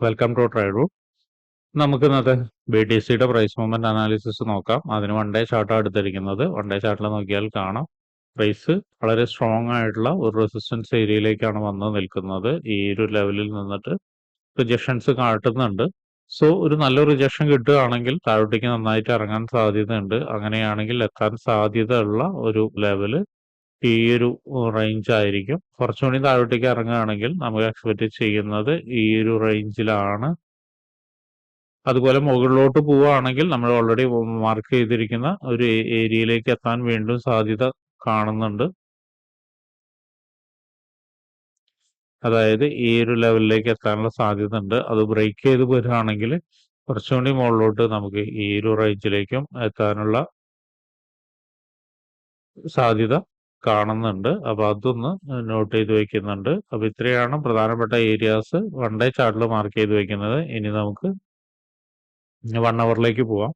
Welcome to ട്രൈഡു നമുക്ക് ഇന്നത്തെ ബി ടി സിയുടെ പ്രൈസ് മൂവ്മെന്റ് അനാലിസിസ് നോക്കാം. അതിന് വൺ ഡേ ചാർട്ടാണ് എടുത്തിരിക്കുന്നത്. വൺ ഡേ ചാർട്ടിൽ നോക്കിയാൽ കാണാം. പ്രൈസ് വളരെ സ്ട്രോങ് ആയിട്ടുള്ള ഒരു റെസിസ്റ്റൻസ് ഏരിയയിലേക്കാണ് വന്ന് നിൽക്കുന്നത്. ഈ ഒരു ലെവലിൽ നിന്നിട്ട് റിജക്ഷൻസ് കാട്ടുന്നുണ്ട്. സോ ഒരു നല്ല റിജക്ഷൻ കിട്ടുകയാണെങ്കിൽ താഴോട്ടേക്ക് നന്നായിട്ട് ഇറങ്ങാൻ സാധ്യതയുണ്ട്. അങ്ങനെയാണെങ്കിൽ എത്താൻ സാധ്യതയുള്ള ഒരു ലെവൽ ഈ ഒരു റേഞ്ച് ആയിരിക്കും. കുറച്ചുകൂടി താഴോട്ടേക്ക് ഇറങ്ങുകയാണെങ്കിൽ നമുക്ക് എക്സ്പെക്ട് ചെയ്യുന്നത് ഈ ഒരു റേഞ്ചിലാണ് അതുപോലെ മുകളിലോട്ട് പോവുകയാണെങ്കിൽ നമ്മൾ ഓൾറെഡി മാർക്ക് ചെയ്തിരിക്കുന്ന ഒരു ഏരിയയിലേക്ക് എത്താൻ വീണ്ടും സാധ്യത കാണുന്നുണ്ട്. അതായത് ഈ ഒരു ലെവലിലേക്ക് എത്താനുള്ള സാധ്യത ഉണ്ട് അത് ബ്രേക്ക് ചെയ്ത് വരികയാണെങ്കിൽ കുറച്ചുകൂടി മുകളിലോട്ട് നമുക്ക് ഈ ഒരു റേഞ്ചിലേക്കും എത്താനുള്ള സാധ്യത കാണുന്നുണ്ട്. അപ്പോൾ അതൊന്ന് നോട്ട് ചെയ്ത് വെക്കുന്നുണ്ട്. അപ്പോൾ ഇത്രയാണ് പ്രധാനപ്പെട്ട ഏരിയാസ് വൺ ഡേ ചാർട്ടിൽ മാർക്ക് ചെയ്ത് വെക്കുന്നത്. ഇനി നമുക്ക് വൺ അവറിലേക്ക് പോവാം.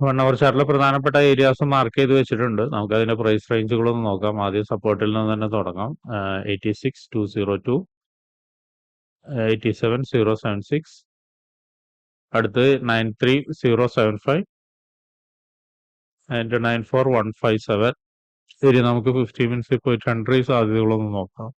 വൺ അവർ ചാർട്ടിൽ പ്രധാനപ്പെട്ട ഏരിയാസ് മാർക്ക് ചെയ്ത് വെച്ചിട്ടുണ്ട്. നമുക്ക് അതിന്റെ പ്രൈസ് റേഞ്ചുകളൊന്ന് നോക്കാം. ആദ്യം സപ്പോർട്ടിൽ നിന്ന് തന്നെ തുടങ്ങാം. Eighty six two zero two eighty seven zero seven six അടുത്ത് nine three zero seven five and nine four one five seven ശരി നമുക്ക് ഫിഫ്റ്റി മിനിറ്റ്സിൽ പോയിട്ട് എൻട്രി സാധ്യതകളൊന്ന് നോക്കാം.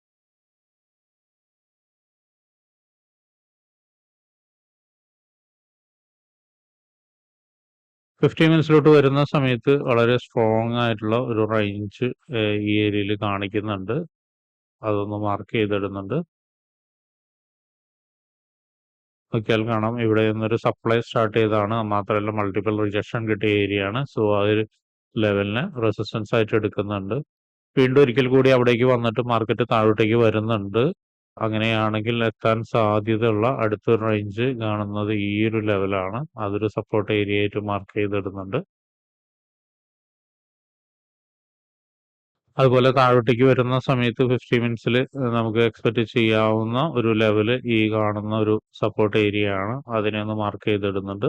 ഫിഫ്റ്റി മിനിറ്റ്സിലോട്ട് വരുന്ന സമയത്ത് വളരെ സ്ട്രോങ് ആയിട്ടുള്ള ഒരു റേഞ്ച് ഈ ഏരിയയിൽ കാണിക്കുന്നുണ്ട്. അതൊന്ന് മാർക്ക് ചെയ്തിടുന്നുണ്ട്. നോക്കിയാൽ കാണാം. ഇവിടെ നിന്നൊരു സപ്ലൈ സ്റ്റാർട്ട് ചെയ്താണ് മാത്രമല്ല മൾട്ടിപ്പിൾ റിജക്ഷൻ കിട്ടിയ ഏരിയ ആണ്. സോ ആ ഒരു ലെവലിന് റെസിസ്റ്റൻസ് ആയിട്ട് എടുക്കുന്നുണ്ട്. വീണ്ടും ഒരിക്കൽ കൂടി അവിടേക്ക് വന്നിട്ട് മാർക്കറ്റ് താഴോട്ടേക്ക് വരുന്നുണ്ട്. അങ്ങനെയാണെങ്കിൽ എത്താൻ സാധ്യതയുള്ള അടുത്ത റേഞ്ച് കാണുന്നത് ഈ ഒരു ലെവലാണ് അതൊരു സപ്പോർട്ട് ഏരിയ ആയിട്ട് മാർക്ക് ചെയ്തിടുന്നുണ്ട്. അതുപോലെ താഴോട്ടേക്ക് വരുന്ന സമയത്ത് ഫിഫ്റ്റി മിനിറ്റ്സിൽ നമുക്ക് എക്സ്പെക്ട് ചെയ്യാവുന്ന ഒരു ലെവൽ ഈ കാണുന്ന ഒരു സപ്പോർട്ട് ഏരിയ ആണ്. അതിനെ ഒന്ന് മാർക്ക് ചെയ്തിടുന്നുണ്ട്.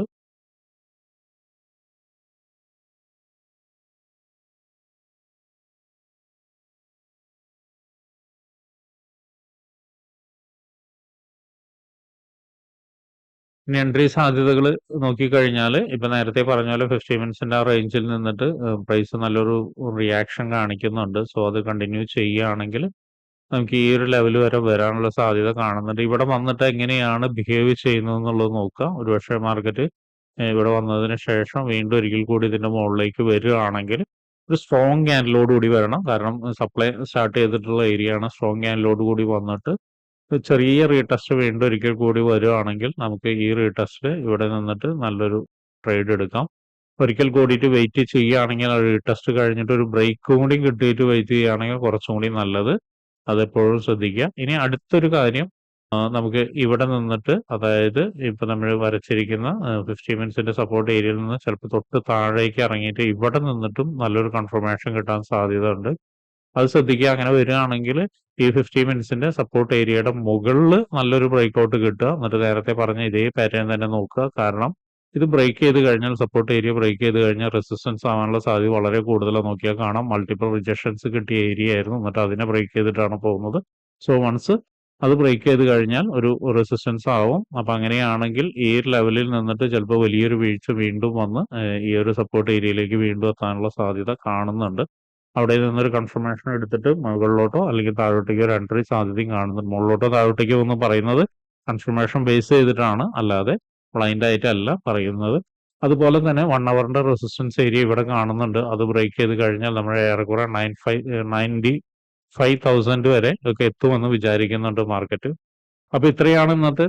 ഇനി എൻട്രി സാധ്യതകൾ നോക്കിക്കഴിഞ്ഞാൽ ഇപ്പൊ നേരത്തെ പറഞ്ഞ പോലെ ഫിഫ്റ്റി മിനിറ്റ്സിന്റെ ആ റേഞ്ചിൽ നിന്നിട്ട് പ്രൈസ് നല്ലൊരു റിയാക്ഷൻ കാണിക്കുന്നുണ്ട്. സോ അത് കണ്ടിന്യൂ ചെയ്യുകയാണെങ്കിൽ നമുക്ക് ഈ ഒരു ലെവൽ വരെ വരാനുള്ള സാധ്യത കാണുന്നുണ്ട്. ഇവിടെ വന്നിട്ട് എങ്ങനെയാണ് ബിഹേവ് ചെയ്യുന്നത് നോക്കുക ഒരുപക്ഷെ മാർക്കറ്റ് ഇവിടെ വന്നതിന് ശേഷം വീണ്ടും ഒരിക്കൽ കൂടി ഇതിന്റെ മുകളിലേക്ക് വരികയാണെങ്കിൽ ഒരു സ്ട്രോങ് ക്യാൻഡിലോട് കൂടി വരണം. കാരണം സപ്ലൈ സ്റ്റാർട്ട് ചെയ്തിട്ടുള്ള ഏരിയ ആണ് സ്ട്രോങ് ക്യാൻഡിലോട് കൂടി വന്നിട്ട് ചെറിയ റീടെസ്റ്റ് വീണ്ടും ഒരിക്കൽ കൂടി വരുവാണെങ്കിൽ നമുക്ക് ഈ റീടെസ്റ്റ് ഇവിടെ നിന്നിട്ട് നല്ലൊരു ട്രേഡ് എടുക്കാം. ഒരിക്കൽ കൂടിയിട്ട് വെയിറ്റ് ചെയ്യുകയാണെങ്കിൽ ആ റീടെസ്റ്റ് കഴിഞ്ഞിട്ട് ഒരു ബ്രേക്ക് കൂടി കിട്ടിയിട്ട് വെയിറ്റ് ചെയ്യുകയാണെങ്കിൽ കുറച്ചും കൂടി നല്ലത്. അതെപ്പോഴും ശ്രദ്ധിക്കുക. ഇനി അടുത്തൊരു കാര്യം നമുക്ക് ഇവിടെ നിന്നിട്ട് അതായത് ഇപ്പൊ നമ്മൾ വരച്ചിരിക്കുന്ന ഫിഫ്റ്റി മിനിറ്റ്സിന്റെ സപ്പോർട്ട് ഏരിയയിൽ നിന്ന് ചിലപ്പോൾ തൊട്ട് താഴേക്ക് ഇറങ്ങിയിട്ട് ഇവിടെ നിന്നിട്ടും നല്ലൊരു കൺഫർമേഷൻ കിട്ടാൻ സാധ്യത ഉണ്ട് അത് ശ്രദ്ധിക്കുക. അങ്ങനെ വരികയാണെങ്കിൽ ഈ ഫിഫ്റ്റി മിനിറ്റ്സിന്റെ സപ്പോർട്ട് ഏരിയയുടെ മുകളിൽ നല്ലൊരു ബ്രേക്ക് ഔട്ട് കിട്ടുക. എന്നിട്ട് നേരത്തെ പറഞ്ഞ ഇതേ പാറ്റേൺ തന്നെ നോക്കുക. കാരണം ഇത് ബ്രേക്ക് ചെയ്ത് കഴിഞ്ഞാൽ സപ്പോർട്ട് ഏരിയ ബ്രേക്ക് ചെയ്ത് കഴിഞ്ഞാൽ റെസിസ്റ്റൻസ് ആവാനുള്ള സാധ്യത വളരെ കൂടുതലാണ്. നോക്കിയാൽ കാണാം. മൾട്ടിപ്പിൾ റിജക്ഷൻസ് കിട്ടിയ ഏരിയ ആയിരുന്നു. എന്നിട്ട് അതിനെ ബ്രേക്ക് ചെയ്തിട്ടാണ് പോകുന്നത്. സോ വൺസ് അത് ബ്രേക്ക് ചെയ്ത് കഴിഞ്ഞാൽ ഒരു റെസിസ്റ്റൻസ് ആവും. അപ്പൊ അങ്ങനെയാണെങ്കിൽ ഈ ഒരു ലെവലിൽ നിന്നിട്ട് ചിലപ്പോൾ വലിയൊരു വീഴ്ച വീണ്ടും വന്ന് ഈ ഒരു സപ്പോർട്ട് ഏരിയയിലേക്ക് വീണ്ടും എത്താനുള്ള സാധ്യത കാണുന്നുണ്ട്. അവിടെ നിന്നൊരു കൺഫർമേഷൻ എടുത്തിട്ട് മുകളിലോട്ടോ അല്ലെങ്കിൽ താഴോട്ടേക്കോ ഒരു എൻട്രി സാധ്യതയും കാണുന്നുണ്ട്. മുകളിലോട്ടോ താഴോട്ടേക്കോ എന്ന് പറയുന്നത് കൺഫർമേഷൻ ബേസ് ചെയ്തിട്ടാണ് അല്ലാതെ ബ്ലൈൻഡ് ആയിട്ടല്ല പറയുന്നത്. അതുപോലെ തന്നെ വൺ അവറിന്റെ റെസിസ്റ്റൻസ് ഏരിയ ഇവിടെ കാണുന്നുണ്ട്. അത് ബ്രേക്ക് ചെയ്ത് കഴിഞ്ഞാൽ നമ്മൾ ഏറെക്കുറെ nine five ninety five thousand വരെ ഒക്കെ എത്തുമെന്ന് വിചാരിക്കുന്നുണ്ട് മാർക്കറ്റ് അപ്പൊ ഇത്രയാണ് ഇന്നത്തെ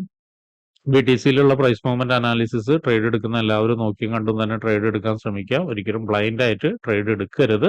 ബി ടി സിയിലുള്ള പ്രൈസ് മൂവ്മെന്റ് അനാലിസിസ് ട്രേഡ് എടുക്കുന്ന എല്ലാവരും നോക്കിയും കണ്ടും തന്നെ ട്രേഡ് എടുക്കാൻ ശ്രമിക്കുക. ഒരിക്കലും ബ്ലൈൻഡ് ആയിട്ട് ട്രേഡ് എടുക്കരുത്.